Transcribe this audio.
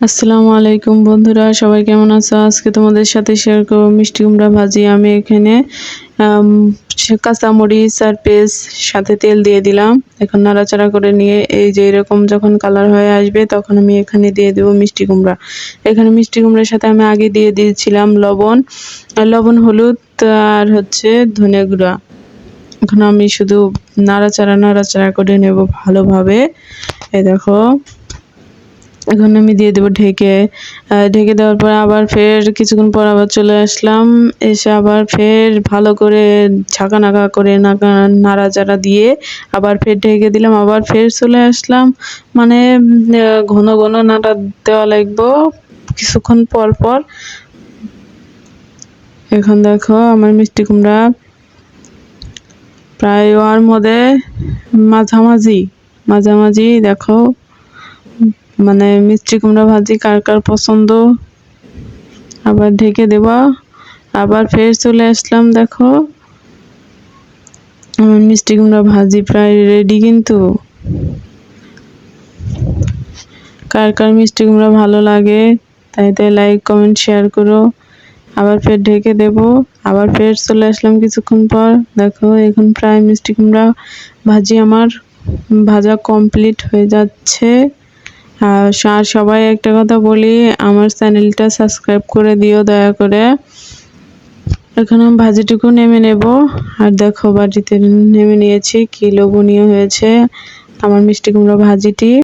আসসালামু আলাইকুম বন্ধুরা, সবাই কেমন আছো? আজকে তোমাদের সাথে শেয়ার করব মিষ্টি কুমড়া ভাজি। আমি এখানে কাঁচামরিচ আর পেস্ট সাথে তেল দিয়ে দিলাম। এখন নাড়াচাড়া করে নিয়ে এই যে এরকম যখন কালার হয়ে আসবে, তখন আমি এখানে দিয়ে দেবো মিষ্টি কুমড়া। এখানে মিষ্টি কুমড়ার সাথে আমি আগে দিয়ে দিয়েছিলাম লবণ। লবণ, হলুদ আর হচ্ছে ধনে গুঁড়া। এখন আমি শুধু নাড়াচাড়া নাড়াচাড়া করে নেব ভালোভাবে। এই দেখো। এখন আমি দিয়ে দেবো ঢেকে। ঢেকে দেওয়ার পর আবার ফের কিছুক্ষণ পর আবার চলে আসলাম। এসে আবার ফের ভালো করে ছাকা নাকা করে নাকা নাড়াচাড়া দিয়ে আবার ফের ঢেকে দিলাম, আবার ফের চলে আসলাম। মানে ঘন ঘন নাড়া দেওয়া লাগবো। কিছুক্ষণ পর পর এখন দেখো আমার মিষ্টি কুমড়া প্রায় ওর মধ্যে মাঝামাঝি মাঝামাঝি দেখো। মানে মিষ্টি কুমড়া ভাজি কার কার পছন্দ? আবার ঢেকে দেবা। আবার ফের চলে আসলাম, দেখো। আমার মিষ্টি কুমড়া ভাজি প্রায় রেডি কিন্তু। কার কার মিষ্টি কুমড়া ভালো লাগে, তাই তাই লাইক কমেন্ট শেয়ার করো। আবার ফের ঢেকে দেব। আবার ফের চলে আসলাম কিছুক্ষণ পর। দেখো, এখন প্রায় মিষ্টি কুমড়া ভাজি আমার ভাজা কমপ্লিট হয়ে যাচ্ছে। আর সবাই একটা কথা বলি, আমার চ্যানেলটা সাবস্ক্রাইব করে দিও দয়া করে। এখন আমি ভাজিটুকু নেমে নেব, আর দেখো বাটিতে নেমে নিয়েছি, কি লোভনীয় হয়েছে। আমার মিষ্টি কুমড়ো ভাজিটি।